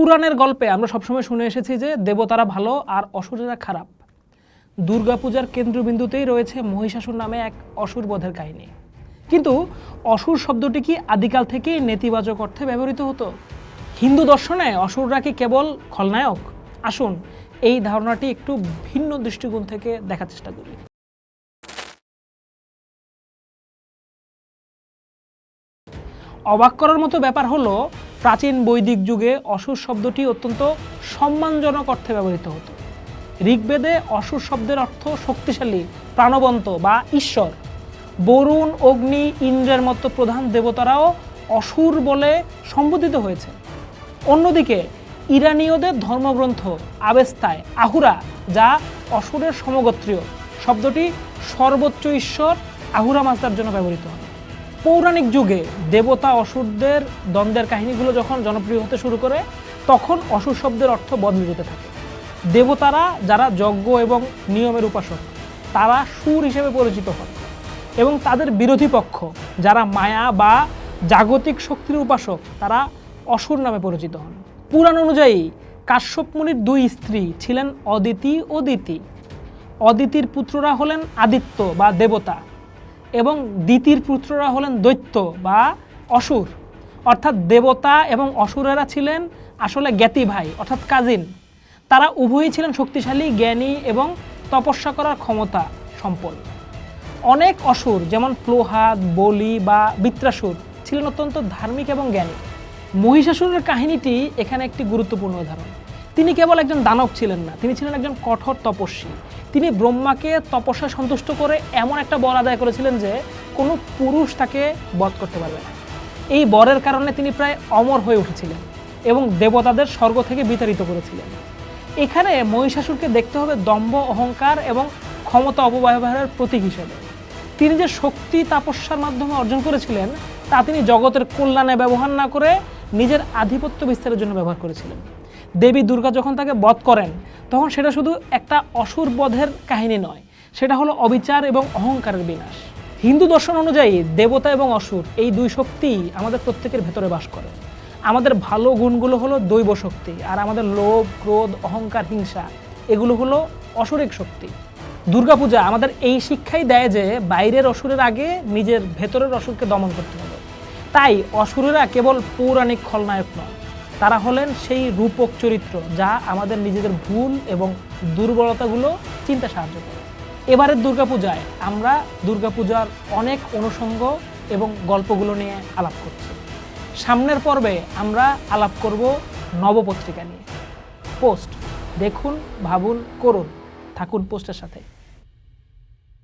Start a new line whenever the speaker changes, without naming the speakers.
পুরাণের গল্পে আমরা সবসময় শুনে এসেছি যে দেবতারা ভালো আর অসুরেরা খারাপ। দুর্গাপূজার কেন্দ্রবিন্দুতেই রয়েছে মহিষাসুর নামে এক অসুর বধের কাহিনী। কিন্তু অসুর শব্দটি কি আদিকাল থেকেই নেতিবাচক অর্থে ব্যবহৃত হতো? হিন্দু দর্শনে অসুররা কি কেবল খলনায়ক? আসুন এই ধারণাটি একটু ভিন্ন দৃষ্টিকোণ থেকে দেখার চেষ্টা করি। অবাক করার মতো ব্যাপার হলো, প্রাচীন বৈদিক যুগে অসুর শব্দটি অত্যন্ত সম্মানজনক অর্থে ব্যবহৃত হতো। ঋগ্বেদে অসুর শব্দের অর্থ শক্তিশালী, প্রাণবন্ত বা ঈশ্বর। বরুণ, অগ্নি, ইন্দ্রের মতো প্রধান দেবতারাও অসুর বলে সম্বোধিত হয়েছে। অন্যদিকে, ইরানীয়দের ধর্মগ্রন্থ আবেস্তায় আহুরা, যা অসুরের সমগোত্রীয়, শব্দটি সর্বোচ্চ ঈশ্বর আহুরা মাস্তার জন্য ব্যবহৃত হয় পৌরাণিক যুগে দেবতা অসুরদের দ্বন্দ্বের কাহিনীগুলো যখন জনপ্রিয় হতে শুরু করে, তখন অসুর শব্দের অর্থ বদলে যেতে থাকে। দেবতারা যারা যজ্ঞ এবং নিয়মের উপাসক, তারা সুর হিসেবে পরিচিত হন এবং তাদের বিরোধী পক্ষ, যারা মায়া বা জাগতিক শক্তির উপাসক, তারা অসুর নামে পরিচিত হন। পুরাণ অনুযায়ী, কাশ্যপ মুনির দুই স্ত্রী ছিলেন অদিতি ও দিতি। অদিতির পুত্ররা হলেন আদিত্য বা দেবতা। এবং দিতির পুত্ররা হলেন দৈত্য বা অসুর। অর্থাৎ দেবতা এবং অসুরেরা ছিলেন আসলে জ্ঞাতি ভাই, অর্থাৎ কাজিন। তারা উভয়ই ছিলেন শক্তিশালী, জ্ঞানী এবং তপস্যা করার ক্ষমতা সম্পন্ন। অনেক অসুর, যেমন প্লোহাদ বলি বা বৃত্রাসুর, ছিলেন অত্যন্ত ধার্মিক এবং জ্ঞানী। মহিষাসুরের কাহিনীটি এখানে একটি গুরুত্বপূর্ণ উদাহরণ। তিনি কেবল একজন দানব ছিলেন না, তিনি ছিলেন একজন কঠোর তপস্বী। তিনি ব্রহ্মাকে তপস্যায় সন্তুষ্ট করে এমন একটা বর আদায় করেছিলেন যে কোনো পুরুষ তাকে বধ করতে পারবে না। এই বরের কারণে তিনি প্রায় অমর হয়ে উঠেছিলেন এবং দেবতাদের স্বর্গ থেকে বিতাড়িত করেছিলেন। এখানে মহিষাসুরকে দেখতে হবে দম্ভ, অহংকার এবং ক্ষমতা অপব্যবহারের প্রতীক হিসেবে। তিনি যে শক্তি তাপস্যার মাধ্যমে অর্জন করেছিলেন, তা তিনি জগতের কল্যাণে ব্যবহার না করে নিজের আধিপত্য বিস্তারের জন্য ব্যবহার করেছিলেন। দেবী দুর্গা যখন তাকে বধ করেন, তখন সেটা শুধু একটা অসুর বধের কাহিনী নয়, সেটা হলো অবিচার এবং অহংকারের বিনাশ। হিন্দু দর্শন অনুযায়ী দেবতা এবং অসুর এই দুই শক্তি আমাদের প্রত্যেকের ভেতরে বাস করে। আমাদের ভালো গুণগুলো হলো দৈব শক্তি আর আমাদের লোভ, ক্রোধ, অহংকার, হিংসা, এগুলো হলো অসুরিক শক্তি। দুর্গাপূজা আমাদের এই শিক্ষাই দেয় যে বাইরের অসুরের আগে নিজের ভেতরের অসুরকে দমন করতে হবে। তাই অসুরেরা কেবল পৌরাণিক খলনায়ক নয় তারা হলেন সেই রূপক চরিত্র যা আমাদের নিজেদের ভুল এবং দুর্বলতাগুলো চিন্তা সাহায্য করে। এবারের দুর্গাপূজায় আমরা দুর্গাপূজার অনেক অনুষঙ্গ এবং গল্পগুলো নিয়ে আলাপ করছি। সামনের পর্বে আমরা আলাপ করব নবপত্রিকা নিয়ে। পোস্ট, দেখুন, ভাবুন, করুন, থাকুন পোস্টের সাথে।